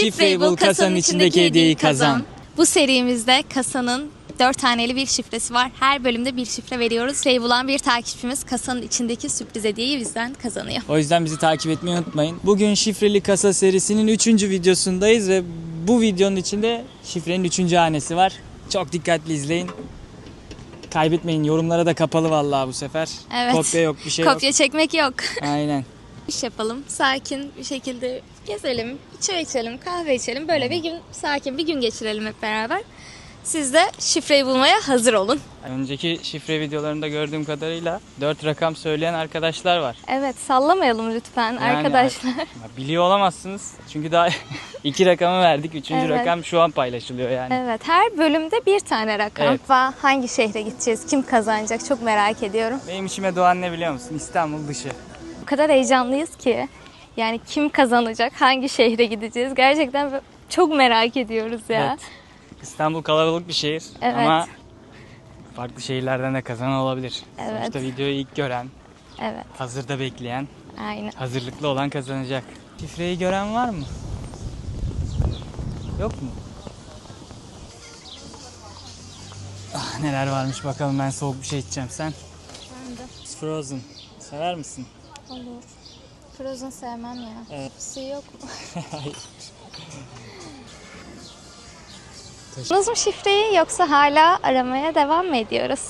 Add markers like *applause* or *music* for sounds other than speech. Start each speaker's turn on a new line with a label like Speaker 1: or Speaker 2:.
Speaker 1: Şifreyi bul, kasanın içindeki hediyeyi kazan. Bu serimizde kasanın dört taneli bir şifresi var. Her bölümde bir şifre veriyoruz. Şifreyi bulan bir takipçimiz kasanın içindeki sürpriz hediyeyi bizden kazanıyor.
Speaker 2: O yüzden bizi takip etmeyi unutmayın. Bugün şifreli kasa serisinin 3. videosundayız ve bu videonun içinde şifrenin 3. hanesi var. Çok dikkatli izleyin. Kaybetmeyin. Yorumlara da kapalı vallahi bu sefer.
Speaker 1: Evet.
Speaker 2: Kopya yok, bir şey
Speaker 1: Kopya çekmek yok.
Speaker 2: yok. Aynen.
Speaker 1: İş yapalım. Sakin bir şekilde gezelim. Çay içelim, kahve içelim. Böyle bir gün sakin bir gün geçirelim hep beraber. Siz de şifreyi bulmaya hazır olun.
Speaker 2: Önceki şifre videolarında gördüğüm kadarıyla 4 rakam söyleyen arkadaşlar var.
Speaker 1: Evet sallamayalım lütfen
Speaker 2: Yani
Speaker 1: arkadaşlar.
Speaker 2: ar- Biliyor olamazsınız. Çünkü daha *laughs* iki rakamı verdik. Üçüncü
Speaker 1: Evet.
Speaker 2: rakam şu an paylaşılıyor yani.
Speaker 1: Evet her bölümde bir tane rakam.
Speaker 2: Evet.
Speaker 1: Ve hangi şehre gideceğiz, kim kazanacak çok merak ediyorum.
Speaker 2: Benim içime doğan ne biliyor musun? İstanbul dışı.
Speaker 1: O kadar heyecanlıyız ki. Yani kim kazanacak, hangi şehre gideceğiz gerçekten çok merak ediyoruz ya.
Speaker 2: Evet. İstanbul kalabalık bir şehir
Speaker 1: Evet.
Speaker 2: ama farklı şehirlerden de kazanan olabilir.
Speaker 1: Evet.
Speaker 2: Sonuçta videoyu ilk gören,
Speaker 1: Evet,
Speaker 2: hazırda bekleyen,
Speaker 1: aynen.
Speaker 2: hazırlıklı olan kazanacak. Şifreyi gören var mı? Yok mu? Ah, neler varmış bakalım ben soğuk bir şey içeceğim sen. Frozen. Sever misin?
Speaker 1: Olur. Frozen sevmem ya.
Speaker 2: Evet.
Speaker 1: Su yok mu? *laughs*
Speaker 2: Hayır.
Speaker 1: Buldunuz mu şifreyi yoksa hala aramaya devam mı ediyoruz?